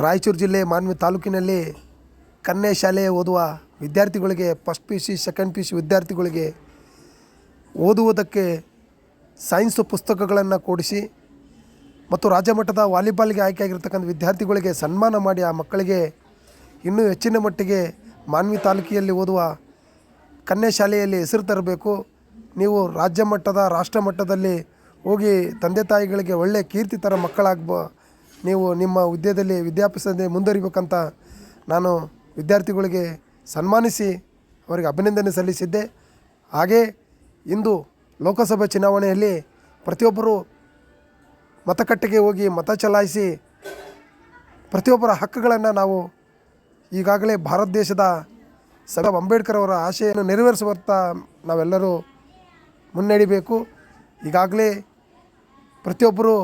ರಾಯಚೂರು ಜಿಲ್ಲೆ ಮಾನ್ವಿ ತಾಲೂಕಿನಲ್ಲಿ ಕನ್ನೆ ಶಾಲೆ ಓದುವ ವಿದ್ಯಾರ್ಥಿಗಳಿಗೆ first P C second P C ವಿದ್ಯಾರ್ಥಿಗಳಿಗೆ ಓದುವುದಕ್ಕೆ ಸೈನ್ಸ್ ಪುಸ್ತಕಗಳನ್ನು ಕೊಡಿಸಿ ಮತ್ತು ರಾಜ್ಯ ಮಟ್ಟದ ವಾಲಿಬಾಲ್ಗೆ ಆಯ್ಕೆಯಾಗಿರ್ತಕ್ಕಂಥ ವಿದ್ಯಾರ್ಥಿಗಳಿಗೆ ಸನ್ಮಾನ ಮಾಡಿ ಆ ಮಕ್ಕಳಿಗೆ ಇನ್ನೂ ಹೆಚ್ಚಿನ ಮಟ್ಟಿಗೆ ಮಾನ್ವಿ ತಾಲೂಕಿನಲ್ಲಿ ಓದುವ ಕನ್ಯಾ ಶಾಲೆಯಲ್ಲಿ ಹೆಸರು ತರಬೇಕು. ನೀವು ರಾಜ್ಯ ಮಟ್ಟದ, ರಾಷ್ಟ್ರ ಮಟ್ಟದಲ್ಲಿ ಹೋಗಿ ತಂದೆ ತಾಯಿಗಳಿಗೆ ಒಳ್ಳೆಯ ಕೀರ್ತಿ ಥರ ಮಕ್ಕಳಾಗ್ಬ, ನೀವು ನಿಮ್ಮ ಹುದ್ದೆಯಲ್ಲಿ ವಿದ್ಯಾಭ್ಯಾಸದಲ್ಲಿ ಮುಂದುವರಿಬೇಕಂತ ನಾನು ವಿದ್ಯಾರ್ಥಿಗಳಿಗೆ ಸನ್ಮಾನಿಸಿ ಅವರಿಗೆ ಅಭಿನಂದನೆ ಸಲ್ಲಿಸಿದ್ದೆ. ಹಾಗೇ ಇಂದು ಲೋಕಸಭೆ ಚುನಾವಣೆಯಲ್ಲಿ ಪ್ರತಿಯೊಬ್ಬರು ಮತಗಟ್ಟೆಗೆ ಹೋಗಿ ಮತ ಚಲಾಯಿಸಿ ಪ್ರತಿಯೊಬ್ಬರ ಹಕ್ಕುಗಳನ್ನು ನಾವು ಈಗಾಗಲೇ ಭಾರತ ದೇಶದ ಸಬ್ ಅಂಬೇಡ್ಕರ್ ಅವರ ಆಶಯವನ್ನು ನೆರವೇರಿಸುವತ್ತ ನಾವೆಲ್ಲರೂ ಮುನ್ನಡಿಬೇಕು ಈಗಾಗಲೇ ಪ್ರತಿಯೊಬ್ಬರು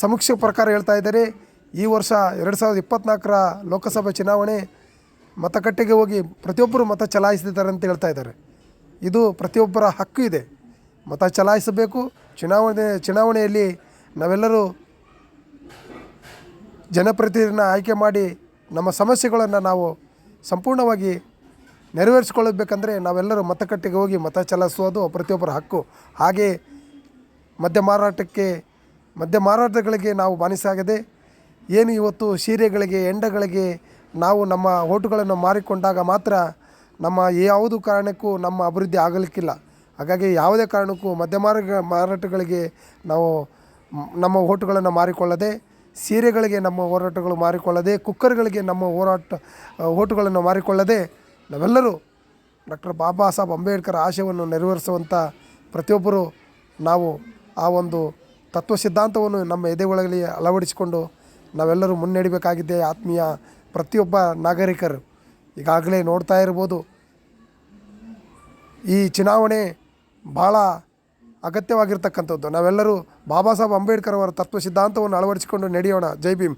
ಸಮೀಕ್ಷೆ ಪ್ರಕಾರ ಹೇಳ್ತಾ ಇದ್ದಾರೆ, ಈ ವರ್ಷ ಎರಡು ಸಾವಿರದ ಇಪ್ಪತ್ತ್ನಾಲ್ಕರ ಲೋಕಸಭೆ ಚುನಾವಣೆ ಮತಗಟ್ಟೆಗೆ ಹೋಗಿ ಪ್ರತಿಯೊಬ್ಬರು ಮತ ಚಲಾಯಿಸಿದ್ದಾರೆ ಅಂತ ಹೇಳ್ತಾ ಇದ್ದಾರೆ. ಇದು ಪ್ರತಿಯೊಬ್ಬರ ಹಕ್ಕು ಇದೆ. ಮತ ಚಲಾಯಿಸಬೇಕು. ಚುನಾವಣೆ, ಚುನಾವಣೆಯಲ್ಲಿ ನಾವೆಲ್ಲರೂ ಜನಪ್ರತಿನಿಧಿನ ಆಯ್ಕೆ ಮಾಡಿ ನಮ್ಮ ಸಮಸ್ಯೆಗಳನ್ನು ನಾವು ಸಂಪೂರ್ಣವಾಗಿ ನೆರವೇರಿಸ್ಕೊಳ್ಬೇಕಂದ್ರೆ ನಾವೆಲ್ಲರೂ ಮತಗಟ್ಟೆಗೆ ಹೋಗಿ ಮತ ಚಲಾಯಿಸೋದು ಪ್ರತಿಯೊಬ್ಬರ ಹಕ್ಕು. ಹಾಗೆ ಮದ್ಯ ಮಾರಾಟಕ್ಕೆ, ಮದ್ಯ ಮಾರಾಟಗಳಿಗೆ ನಾವು ಬಾನಿಸಾಗದೆ ಏನು ಇವತ್ತು ಸೀರೆಗಳಿಗೆ, ಎಂಡಗಳಿಗೆ ನಾವು ನಮ್ಮ ಓಟುಗಳನ್ನು ಮಾರಿಕೊಂಡಾಗ ಮಾತ್ರ ನಮ್ಮ ಯಾವುದು ಕಾರಣಕ್ಕೂ ನಮ್ಮ ಅಭಿವೃದ್ಧಿ ಆಗಲಿಕ್ಕಿಲ್ಲ. ಹಾಗಾಗಿ ಯಾವುದೇ ಕಾರಣಕ್ಕೂ ಮದ್ಯ ಮಾರ್ಗ, ಮಾರಾಟಗಳಿಗೆ ನಾವು ನಮ್ಮ ಓಟುಗಳನ್ನು ಮಾರಿಕೊಳ್ಳದೆ, ಸೀರೆಗಳಿಗೆ ನಮ್ಮ ಹೋರಾಟಗಳು ಮಾರಿಕೊಳ್ಳದೆ, ಕುಕ್ಕರ್ಗಳಿಗೆ ನಮ್ಮ ಹೋರಾಟ, ಓಟುಗಳನ್ನು ಮಾರಿಕೊಳ್ಳದೆ ನಾವೆಲ್ಲರೂ ಡಾಕ್ಟರ್ ಬಾಬಾ ಸಾಹೇಬ್ ಅಂಬೇಡ್ಕರ್ ಆಶಯವನ್ನು ನೆರವೇರಿಸುವಂಥ ಪ್ರತಿಯೊಬ್ಬರು ನಾವು ಆ ಒಂದು ತತ್ವ ಸಿದ್ಧಾಂತವನ್ನು ನಮ್ಮ ಎದೆ ಒಳಗಲಿ ಅಳವಡಿಸಿಕೊಂಡು ನಾವೆಲ್ಲರೂ ಮುನ್ನಡಿಬೇಕಾಗಿದ್ದೇ ಆತ್ಮೀಯ ಪ್ರತಿಯೊಬ್ಬ ನಾಗರಿಕರು. ಈಗಾಗಲೇ ನೋಡ್ತಾ ಇರ್ಬೋದು. ಈ ಚುನಾವಣೆ ಭಾಳ ಅಗತ್ಯವಾಗಿರ್ತಕ್ಕಂಥದ್ದು. ನಾವೆಲ್ಲರೂ ಬಾಬಾ ಸಾಹೇಬ್ ಅಂಬೇಡ್ಕರ್ ಅವರ ತತ್ವ ಸಿದ್ಧಾಂತವನ್ನು ಅಳವಡಿಸಿಕೊಂಡು ನಡೆಯೋಣ. ಜೈ ಭೀಮ್.